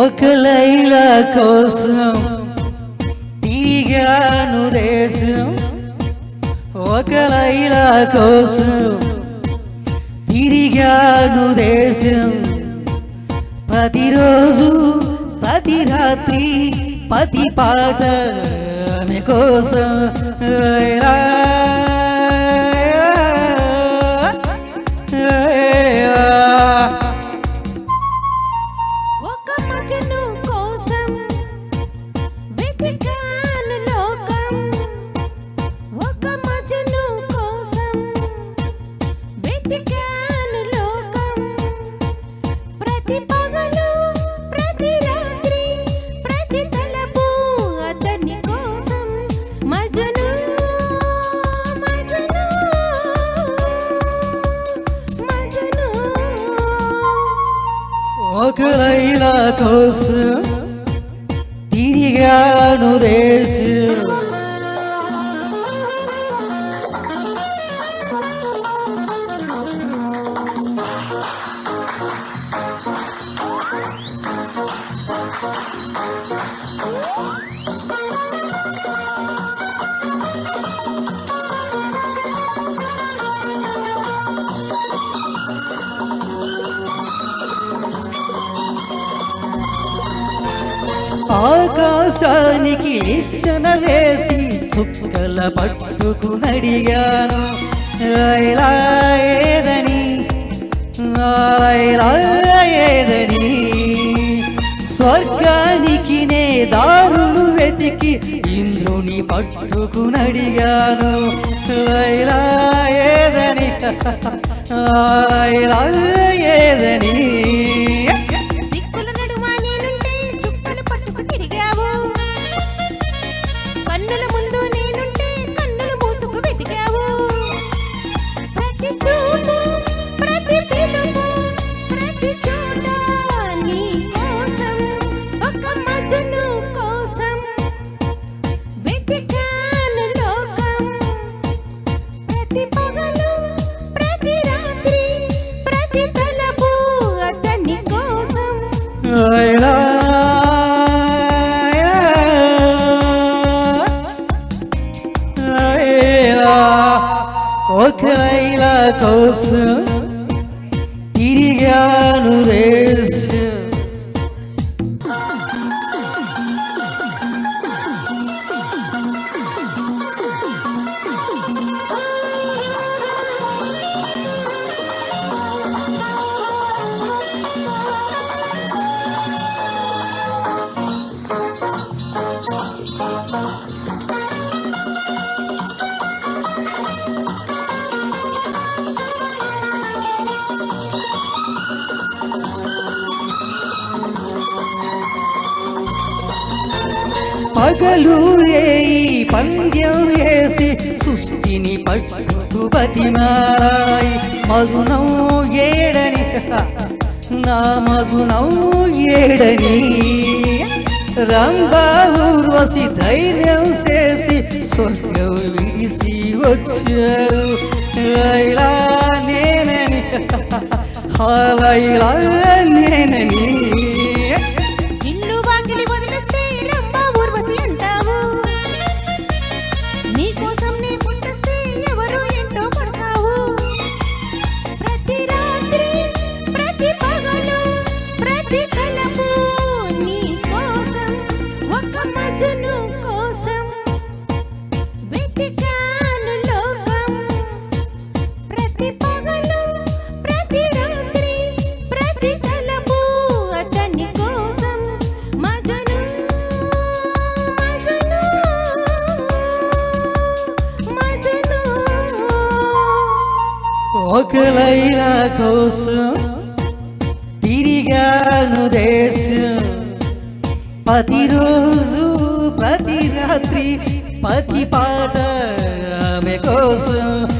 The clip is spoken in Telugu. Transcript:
ఒక లైల కోసం తిరిగాను దేశం. ఒక లైల కోసం తిరిగాను దేశం. ప్రతిరోజు ప్రతి రాత్రి ప్రతి పాట ఆమె కోసం లైలా ఆకాశానికి ఇచ్చనలేసి చుక్కల పట్టుకు నడిగాను. లైలా ఏదని లైలా ఏదని. స్వర్గానికి నే దారులు వెతికి ఇంద్రుని పట్టుకు నడిగాను. లైలా ఏదని. ఒక కోసం తిరిగాను రే పగలు రేయి పంద్యం వేసి సుస్థిని పట్టుకు బతిమారాయి మధునం ఏడని నా మధునం ఏడని. రంభా ఊర్వశి ధైర్యం చేసి స్వర్గం విడిసి వచ్చారు. లైలా నేనని హైలా నేనని. ప్రతి కోసం తిరిగాను దేశం. ప్రతిరోజు ప్రతి రాత్రి ప్రతి పాట ఆమె కోసం.